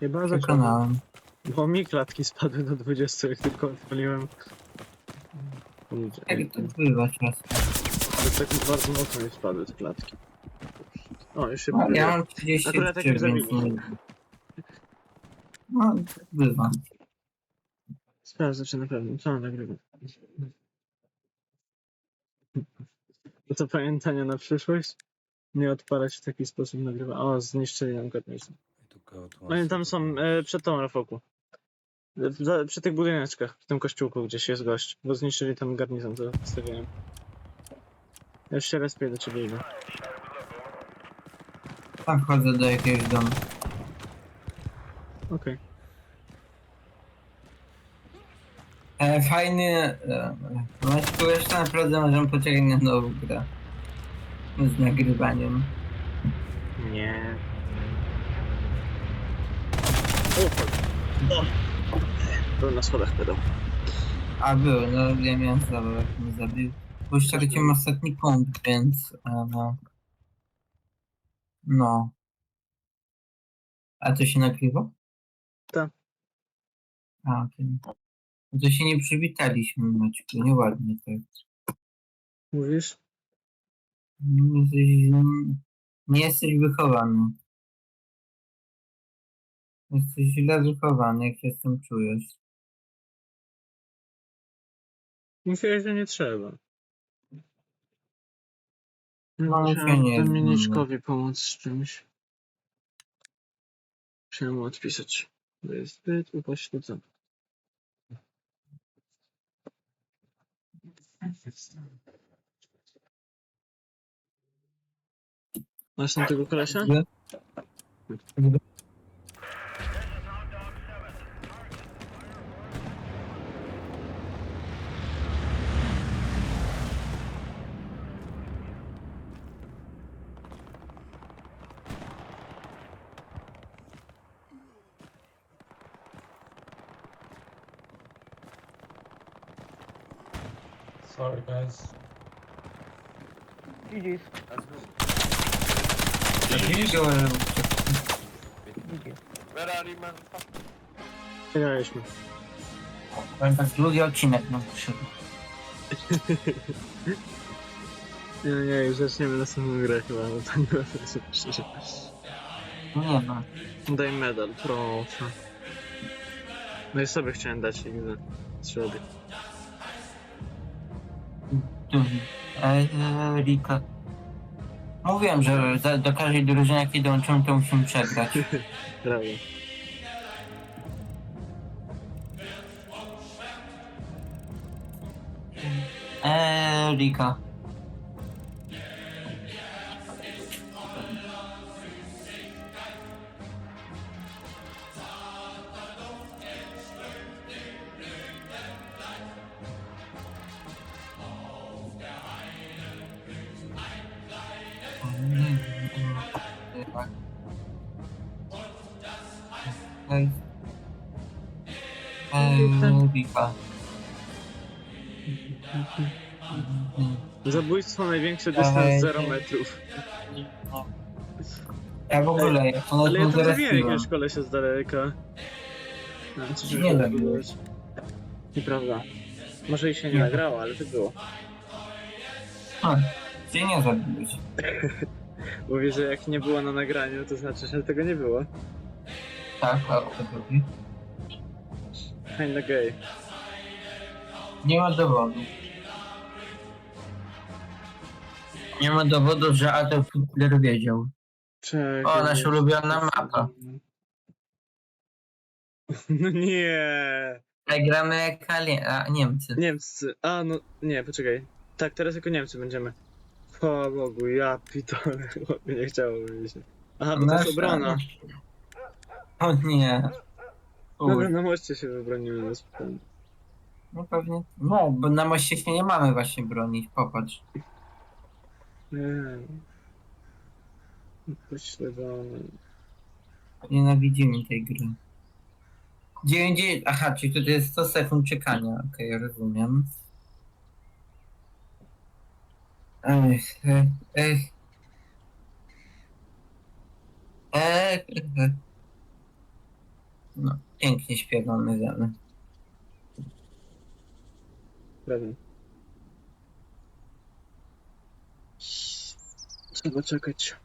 Chyba zacząłem. Przekonałem. Bo mi klatki spadły do 20, jak tylko odpaliłem. Jak to bywa czasem. Ale tak bardzo mocno mi spadły te klatki. O, już się No, ja mam 33, Akurat tak mnie więc zabiło. nie... No, tak bywa. Sprawdzę, czy na pewno. Co nagrywa? No to pamiętanie na przyszłość? Nie odpalać w taki sposób nagrywa. O, zniszczyli nam garnizon. No i tam są, e, przed tą Rafoku. E, za- Przy tych budyneczkach, w tym kościółku gdzieś jest gość, bo zniszczyli tam garnizon, to stawiałem. Ja już się respię do ciebie idę. Tam wchodzę do jakiegoś domu. Okej. E, fajny... E, Maćku, jeszcze naprawdę możemy poczekać na nową grę. Z nagrywaniem. Nie. O, fuck. O. Był na schodach pedał. A był, no ja miałem zabaw, jak mnie zabił. Bo już straciłem ostatni punkt, więc... E, no. No. A to się nagrywa? Tak. A, okej. No to się nie przywitaliśmy, Maćku, nieładnie tak. Mówisz? Nie jesteś, nie jesteś wychowany. Jesteś źle wychowany, jak się z tym czujesz. Mówiłeś, że nie trzeba. No, Musiałem to nie Dominiczkowi pomóc z czymś. Musiałem mu odpisać. To jest zbyt upośledzony. Masz tam tego kolesia? Źle? Sorry, guys. GG's. Dlaczego, ale- GG. Przegraliśmy. Powiem tak, drugi odcinek nam przyszedł. Nie, nie, już zaczniemy następną grę chyba, bo to nie ma sensu, szczerze. Nie ma. Daj medal, proszę. No i sobie chciałem dać i widzę. Środek. Drugi. E, Rika. Mówiłem, że za, do każdej drużyny jakiej dołączymy, to musimy przegrać. Prawda. Eee, Rika. Zabójstwo największy Ej, dystans 0 nie. metrów. Ja w ogóle, jak to Ale ja zabiłem zaraz jakiegoś kolesia z daleka. No, co się Nie zabiłeś. Nieprawda. Może i się nie Nie. nagrało, ale to było. A, Cię nie zabiłeś. Mówię, że jak nie było na nagraniu, to znaczy, że tego nie było. Tak, a o chodzi? Kinda gay. Nie ma dowodu. Nie ma dowodu, że Adolf Hitler wiedział. Czekaj. O, nasza ulubiona mapa. No nie. Ale gramy jak alien, a Niemcy. Niemcy. A, no nie, poczekaj. Tak, teraz jako Niemcy będziemy. Po Bogu, ja pitole, nie chciało mi się. Aha, bo to jest obrona. O nie. Dobra, Uj, na moście się wybronimy na spokojnie. no pewnie. No, bo na moście się nie mamy właśnie bronić, popatrz. Nie. Pośledzony. Nienawidzimy tej gry. 90... Aha, czyli to jest 100 sekund czekania. Okej, rozumiem. Ech, ech, ech. Ech, ech. No, pięknie śpiewamy zamy. Pewnie. Trzeba czekać.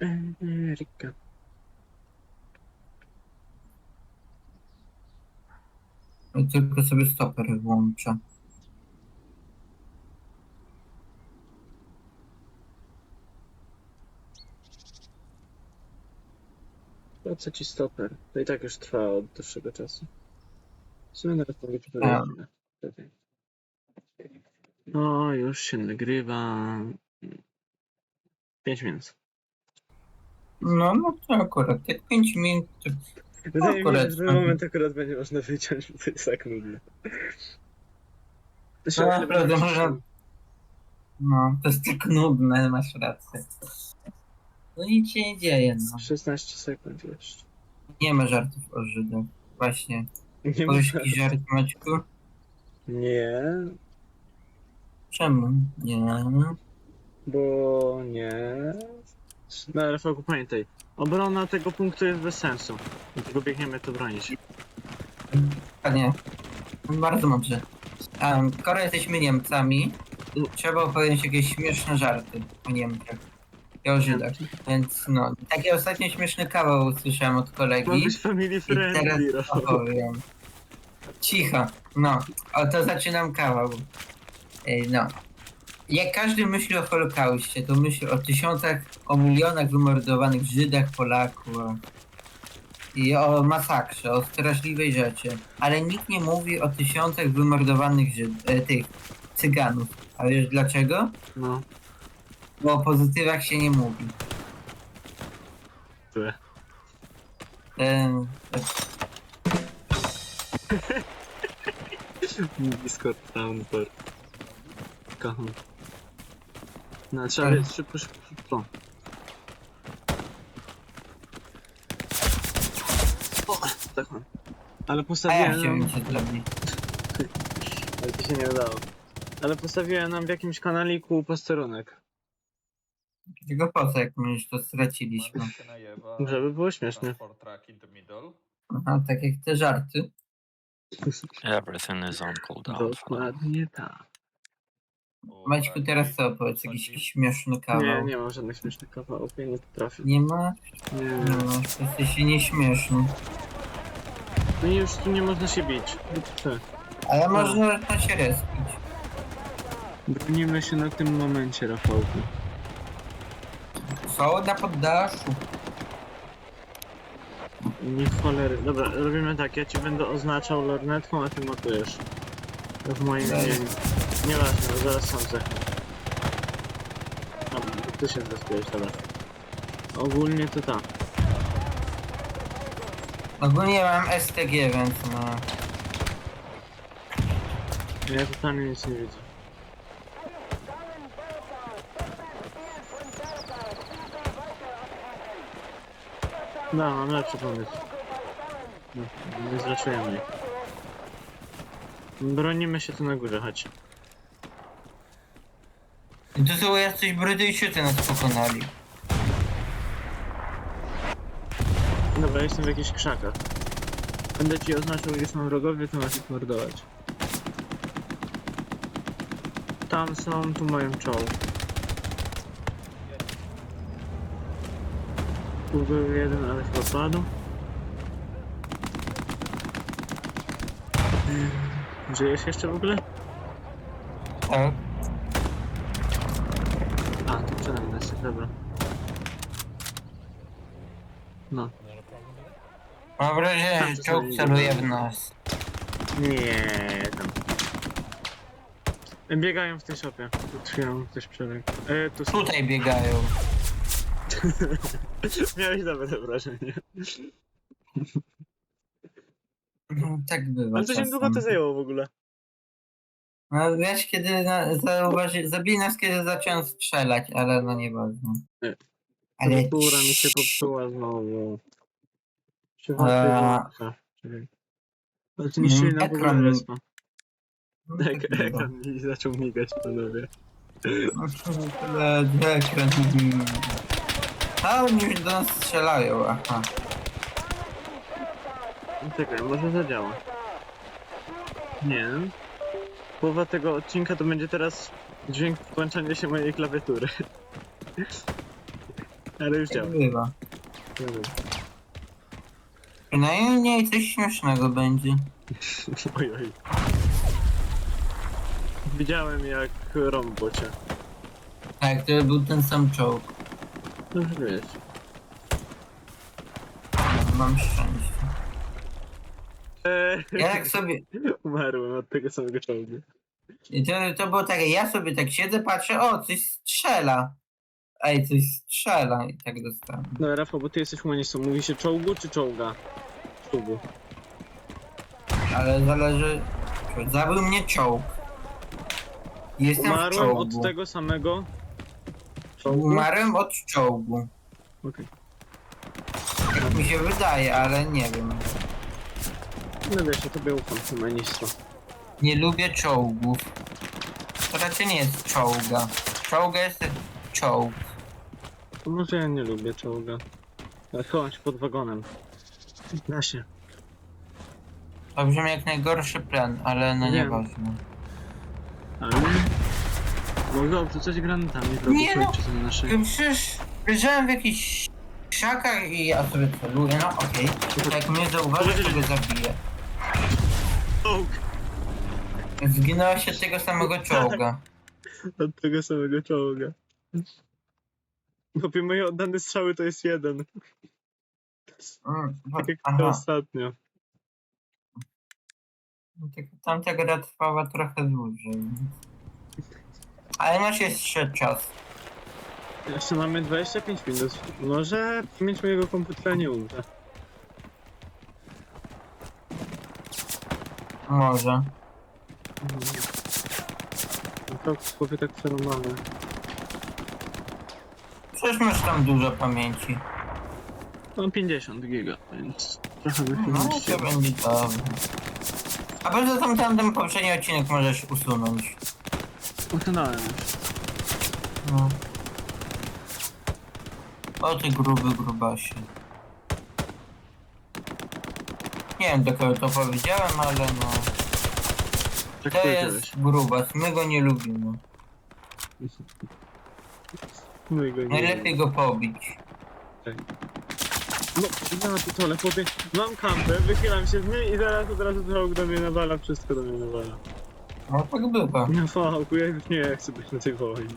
Ameryka. I tylko sobie stoper włączę. Po co ci stoper? To i tak już trwa od dłuższego czasu. W sumie nawet mogę powiedzieć. Czekaj. No, już się nagrywa. 5 minut. No, no to akurat, jak 5 minut, to Wydaje mi się, Akurat. że ten moment akurat będzie można wyciąć, bo to jest tak nudne. To się No, naprawdę może- no, to jest tak nudne, masz rację. No nic się nie dzieje, no. 16 sekund jeszcze. Nie ma żartów o Żydach. Właśnie. Nie Polski muszę. żart, Maćku? Nie, Czemu? Nie. bo nie. No, Rafałku, pamiętaj. Obrona tego punktu jest bez sensu. Dlatego biegniemy to bronić. A nie. Bardzo dobrze. Um, skoro jesteśmy Niemcami, trzeba opowiedzieć jakieś śmieszne żarty o Niemczech. I o Żydach. Więc no, taki ostatnio śmieszny kawał usłyszałem od kolegi. być family I teraz friendly, Rafał. opowiem. Cicho. No, o to zaczynam kawał. Ej, No. Jak każdy myśli o Holokauście, to myśli o tysiącach, o milionach wymordowanych Żydach, Polaków i o masakrze, o straszliwej rzeczy. Ale nikt nie mówi o tysiącach wymordowanych Żyd e, tych Cyganów. A wiesz dlaczego? No, Bo o pozytywach się nie mówi. tyle. Em, Discord Townport. Kocham. No, trzeba wiedzieć szybko, szybko, szybko. O, tak mam. Ale a ja postawiłem chciałem cię zrobić. Ale to się nie udało. Ale postawiłem nam w jakimś kanaliku posterunek. Tylko po co, jak my już to straciliśmy? Żeby było śmiesznie. Transport track in the middle. Aha, tak jak te żarty. Everything is on cooldown. Dokładnie tak. Maćku, teraz co opowiedz? Jakiś śmieszny kawał. Nie, nie mam żadnych śmiesznych kawałków, ja nie potrafię. Nie ma? Nie. Nie ma. Jesteś nieśmieszny. No i już tu nie można się bić. Tak. Ale można na się respić. Bronimy się na tym momencie, Rafałku. Są na poddaszu. Nie cholery. Dobra, robimy tak, ja ci będę oznaczał lornetką, a ty motujesz. To w moim Dobra. imieniu. Nieważne, bo zaraz sam zdechnę. Dobra, ty się zrespiłeś, dobra. Ogólnie to tak. Ogólnie mam STG, więc no... Ja totalnie nic nie widzę. No, mam lepszy pomysł. No, nie zraszujemy ich. Bronimy się tu na górze, chodź. To są jacyś Brytyjczycy nas pokonali. Dobra, jestem w jakichś krzakach. Będę ci oznaczał, gdzie są wrogowie, to masz ich mordować. Tam są, tu mają czołg. Tu był jeden, ale chyba padł. Żyjesz jeszcze w ogóle? Tak? A, to mną jest, dobra. No. Mam wrażenie, że czołg celuje w nas. Nie, tam. Biegają w tej szopie. Przed chwilą ktoś przebiegł. E, tu są. Tutaj biegają. Miałeś dobre wrażenie. No, tak bywa Ale to się czasem. długo to zajęło w ogóle. No wiesz, kiedy na, zauważy, zabili nas, kiedy zacząłem strzelać, ale no nieważne. Nie. Ale Skóra mi się popsuła znowu. Się Eee. włączy Czekaj. Ale to niszczyli na Ekran Google mi- respa. No, tak. Ekran mi zaczął migać, panowie. No, to ekran. A oni już do nas strzelają, aha. Czekaj, może zadziała. Nie. Połowa tego odcinka to będzie teraz dźwięk włączania się mojej klawiatury. Ale już działa. bywa. Przynajmniej coś śmiesznego będzie. Oj, oj. Widziałem jak Rombo cię. Tak, to był ten sam czołg. No już wiesz. Mam szczęście. Eee, Ja tak sobie... umarłem od tego samego czołgu. I to, to było takie, ja sobie tak siedzę, patrzę, o, coś strzela. Ej, coś strzela i tak dostałem. No Rafał, bo ty jesteś humanistą. Mówi się czołgu czy czołga? Czołgu. Ale zależy... Zabił mnie czołg. Jestem w Umarłem czołgu. od tego samego czołgu. Umarłem od czołgu. Okej. Tak mi się wydaje, ale nie wiem. No wiesz, ja tobie ufam, humanisto. Nie lubię czołgów. To raczej nie jest czołga. Czołga jest czołg. To może ja nie lubię czołga. Ale chowam się pod wagonem. Da się. To brzmi jak najgorszy plan, ale no Wiem. nieważne. Ale... Mogę obrzucać granatami, Nie robić no. na naszej... Przecież leżałem w jakichś krzakach i ja sobie celuję, no okej. Jak mnie zauważy, to go zabiję. Czołg! Zginęła się tego samego czołga. Od tego samego czołga. Chłopie, moje oddane strzały to jest jeden. Mm, Tak jak to Aha, ostatnio. tak- tamta gra trwała trochę dłużej. Ale masz jeszcze czas. Jeszcze mamy 25 minut. Może mieć mojego komputera nie umrze. Może. No to chłopie tak przeromane. Przecież masz tam dużo pamięci. Mam 50 giga, więc trochę by się No to będzie dobrze. A poza tym tamten poprzedni odcinek możesz usunąć. Usunąłem. No. O ty gruby grubasie. Nie wiem do kogo to powiedziałem, ale no. Tak To powiedziałeś. jest grubas, my go nie lubimy. No i go nie Najlepiej go pobić. No, na pitole, chłopie. Mam kampę, wychylam się z niej i zaraz od razu czołg do mnie nawala, wszystko do mnie nawala. No tak bywa. No fałku, ja już nie chcę być na tej wojnie.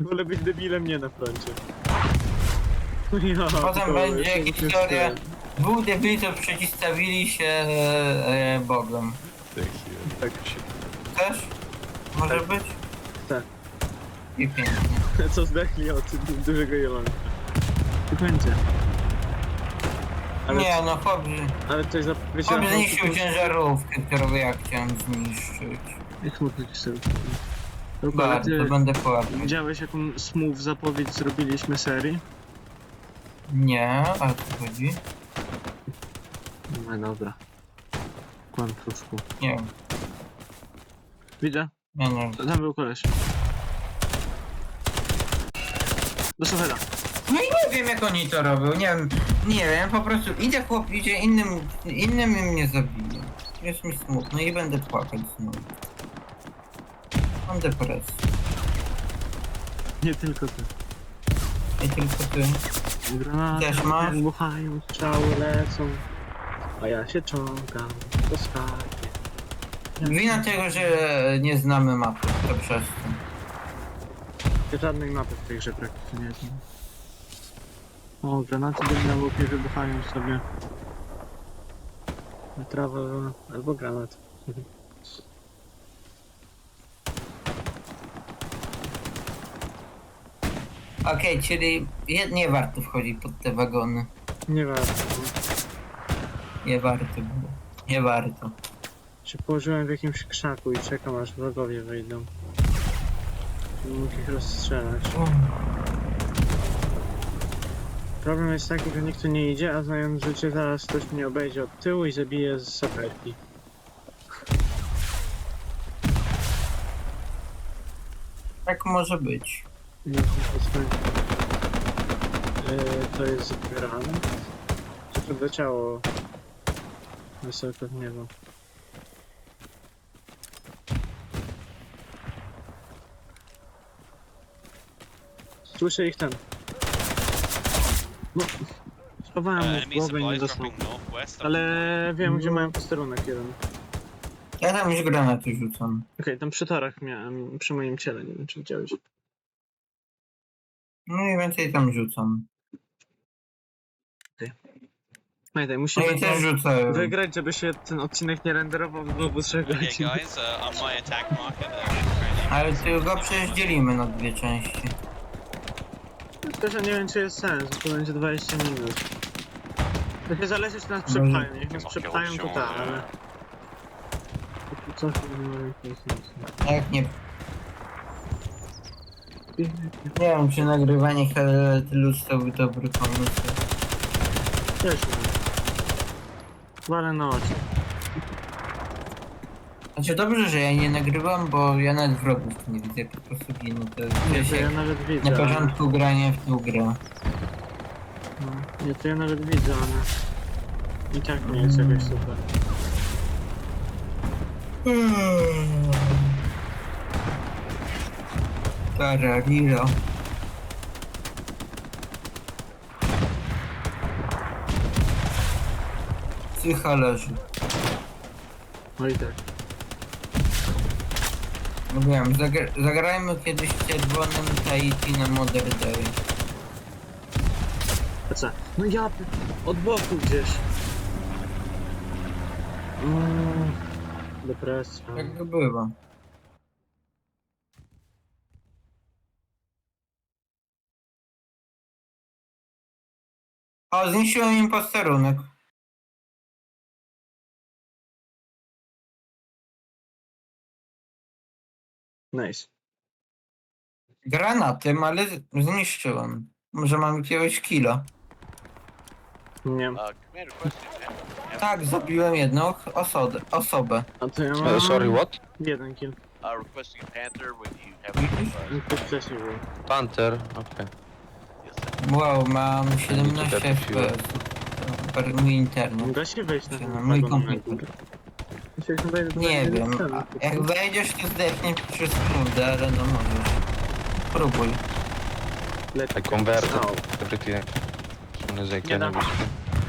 Wolę być debilem nie na froncie. Ja, Potem będzie to już historia. Dwóch debili to przeciwstawili się e, e, Bogom. Tak. Też? Może być? Tak. I pięknie. Co zdechli od dużego jelonka. I będzie. Ale, Nie no, chłop, ale coś zapowiedziałem. chłop zniszczył ciężarówkę, którą ja chciałem zniszczyć. Jak ci sobie. Dobra, Bardzo, ty to będę płakał. widziałeś jaką smooth zapowiedź zrobiliśmy serii? Nie, ale co chodzi? No dobra. Kłamczuszku. Nie wiem. Widzę. Nie, nie. Tam był koleś. Do Sofeda. No i nie wiem jak oni to robią, nie wiem, nie wiem, po prostu idzie chłop, idzie innym, innym mnie zabije. Jest mi smutno i będę płakać znowu. Mam depresję. Nie tylko ty. I tylko ty. Granaty Też masz? wybuchają, strzały lecą. A ja się czołgam, to skakuję. Wina tego, że nie znamy mapy, to przez to. Żadnej mapy w tej grze praktycznie nie znam. O, granaty łupie wybuchają sobie. Trawa albo granat. Okej, czyli je, nie warto wchodzić pod te wagony. Nie warto. Nie warto było. Nie warto. Się położyłem w jakimś krzaku i czekam aż wrogowie wejdą. Nie Mógł ich rozstrzelać. Problem jest taki, że nikt tu nie idzie, a znając życie zaraz ktoś mnie obejdzie od tyłu i zabije z saperki. Tak może być. Nie to. Yy, jest zbierane. Czy to doleciało wysoko w niebo? Słyszę ich ten. No, schowałem Uh, mu w enemy głowę i nie supplies dostał. dropping northwest. Ale wiem, gdzie mają posterunek jeden. Ja tam już granaty rzucam. Okej, tam przy torach miałem, przy moim ciele, nie wiem czy widziałeś. No i więcej tam rzucam. Pamiętaj, No musimy i też to wygrać, żeby się ten odcinek nie renderował w globu 3 Okay, guys, uh, on my attack marker there. Ukrainian. Ale ty go przecież dzielimy na dwie części. Że nie wiem czy jest sens, bo to będzie 20 minut. To się zależy czy nas przepchają, jak nas przepchają to tak, ale... Póki Co się nie ma jakiegoś sensu. A Jak nie... Nie wiem, czy nagrywanie Helletlus to był dobry pomysł. Też nie. Walę na oczy. Znaczy dobrze, że ja nie nagrywam, bo ja nawet wrogów nie widzę, po prostu ginę. To Nie, jest to ja nawet widzę, na porządku grania w tą grę. No, nie, to ja nawet widzę, ale... I tak nie jest jakoś super. Tarariro. Psycha leży. No i tak. No wiem, zagra zagrajmy kiedyś czerwonym Tahiti na Modern Day. No ja... Od boku gdzieś. Mm, depresja. Jak to bywa. O, zniszczyłem im posterunek. Nice. Granatem, ale zniszczyłem. Może mam jakiegoś killa. Nie. Uh, Commander, question. Tak, zabiłem jedną osobę. osobę. A to ja mam... Uh, sorry, what? Jeden kill. Uh, requesting a Panther when you have To wcześniej był. Panther, okej. yes, sir. Wow, mam 17 Taki FPS. Mój internet. Da się wejść na ten mój wagon komputer. na górę. Że Nie wiem. a Jak wejdziesz, to zdechnie przez sekundę, ale no możesz. Próbuj. I converted Au. everything as soon as I Nie can. da.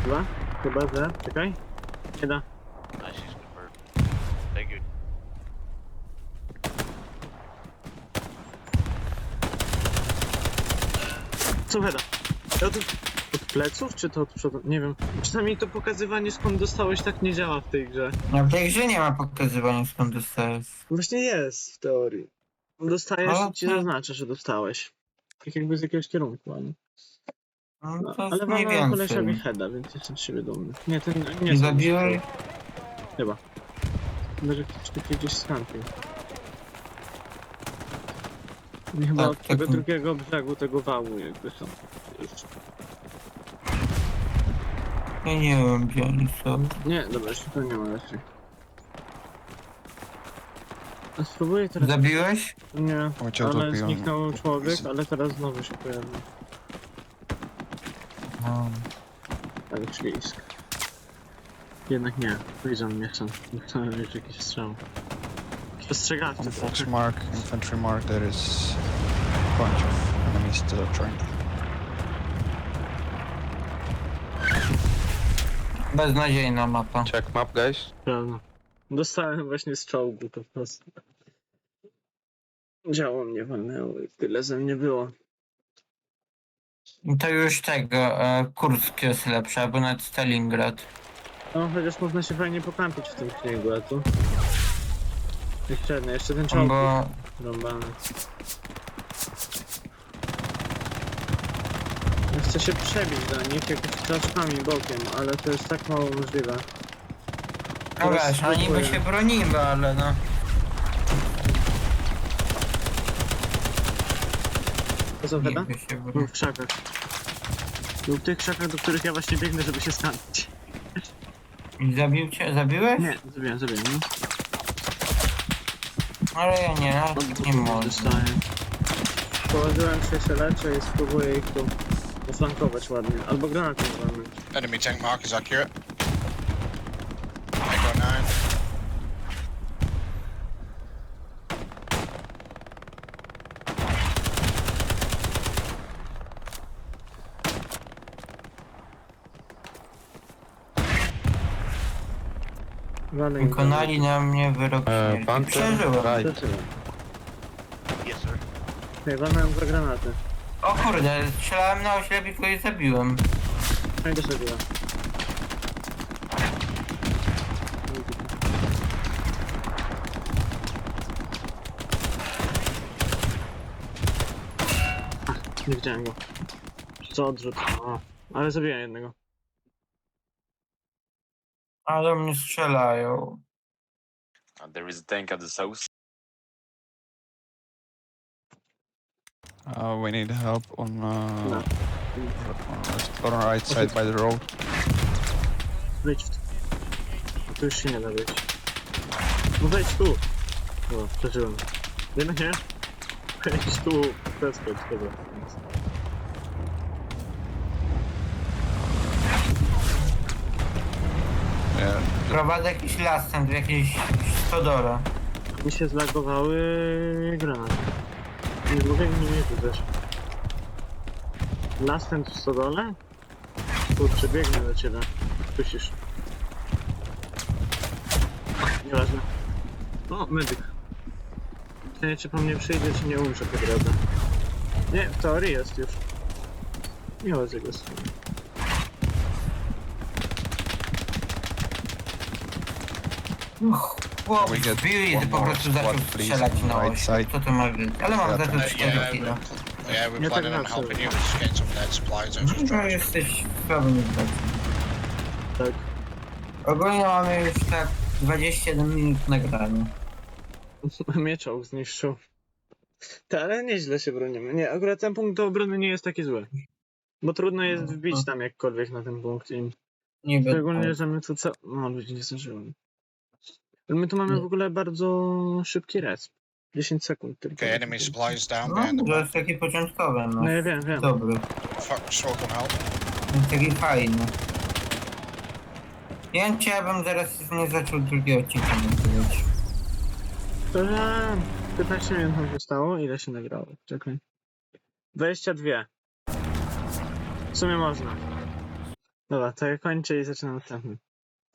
Chyba? Chyba, że... Czekaj. Nie da. Nice, she's converted. Thank you. Co Heda? Ja od pleców, czy to od przodu? Nie wiem. Przynajmniej to pokazywanie skąd dostałeś tak nie działa w tej grze. No w tej grze nie ma pokazywania skąd dostałeś. Właśnie jest w teorii. Dostajesz No, i ci to- zaznacza, że dostałeś. Tak jakby z jakiegoś kierunku, ale... No No, to ale jest mniej mam kolesiowi więcej. Heda, więc jestem z siebie dumny. Nie, ten nie Nie są zabiłeś? Chyba. Może ktoś gdzieś skampił. I chyba Tak, od tego tak. drugiego brzegu tego wału jakby są. Już. Ja nie wiem gdzie oni są. Nie, dobra, jeszcze to nie ma raczej. A spróbuję teraz... Zabiłeś? Nie, Chciał ale to zniknął człowiek, ale teraz znowu się pojawił. No. Tak, ślisk. Jednak nie, widzą mnie chcą. Chcą już jakiś strzał. Ostrzegawczy On Fox trochę. Mark, infantry mark, there is a bunch of enemies are trying to Beznadziejna mapa. Check map, guys. Prawda. Dostałem właśnie z czołgu po prostu. Działo mnie walnęło i tyle ze mnie było. To już tego, e, Kursk jest lepszy, albo nawet Stalingrad. No, chociaż można się fajnie pokampić w tym śniegu, a tu... Jeszcze jedno, jeszcze ten czołg Bo rąbany. Chcę się przebić do nich jakimiś troszkami bokiem, ale to jest tak mało możliwe. no Teraz wiesz, oni by spróbuję. się broniły, ale no. To co, Weda? Niby się Był broni. w krzakach. Był w tych krzakach, do których ja właśnie biegnę, żeby się skampić. Zabił cię? Zabiłeś? Nie, zabiłem, zabiłem, no. Ale ja nie, ja nie mogę. Dostaję. Położyłem się, się leczę i spróbuję ich tu Flankować ładnie. Albo granaty możemy. Enemy tank mark is accurate. Echo 9. Walej im Wykonali na mnie wyrok Uh, śmierci. Panther, Przeżyłem. Przeżyłem. Yes, sir. Hej, walnąłem dwa granaty. O kurde, strzelałem na oślep i kogoś zabiłem. No i też. Ach, Nie widziałem go. Co odrzut? O, ale zabiłem jednego. Ale mnie strzelają. Uh, there is a tank at the south. Uh, we need help on, uh, No. on, left, on right side by the road. Wyjdź w to. Tu już się nie da wyjść. No wejdź tu! O, przeżyłem. Jednak nie? Wejdź tu. Przeskocz, dobra. Yeah, Prowadzę jakiś las tam, jakieś stodole. Mi się zlagowały granaty. Nie mówię, nie widzę też. Następ w stodole? Kurczę, biegnę do ciebie. Słyszysz? Nieważne. O, medyk. Pytanie, czy po mnie przyjdzie, czy nie umrze po drodze. Nie, w teorii jest już. Miło z jego strony. Chłop We get wbił i one po more prostu squad, zaczął please, strzelać on na right oś. side. Co to ma być? Ale mam za to Yeah, 4 yeah, kilo. we're, yeah, we're Nie tak planning on zawsze. helping you. We're just getting some dead supplies. I'm just No trying to jesteś słabym zdać. Tak. Ogólnie mamy już tak 21 minut nagrania. Mnie czołg zniszczył. Ta, ale nieźle się bronimy. Nie, akurat ten punkt do obrony nie jest taki zły. Bo trudno jest No, wbić no. tam jakkolwiek na ten punkt i Niby szczególnie, tak. że my tu co... No, ludzi nie zdążyłem. My tu mamy w ogóle bardzo szybki resp. 10 sekund tylko. Okay, enemy supplies down No, to jest taki początkowy, no. No ja wiem, wiem. Dobry. Fuck, smoke on help. Jest taki fajny. Ja nie chciałbym zaraz nie zaczął drugiego odcinka nagrywać. To, że 15 minut nam zostało. Ile się nagrało? Czekaj. 22. W sumie można. Dobra, to ja kończę i zaczynam następny.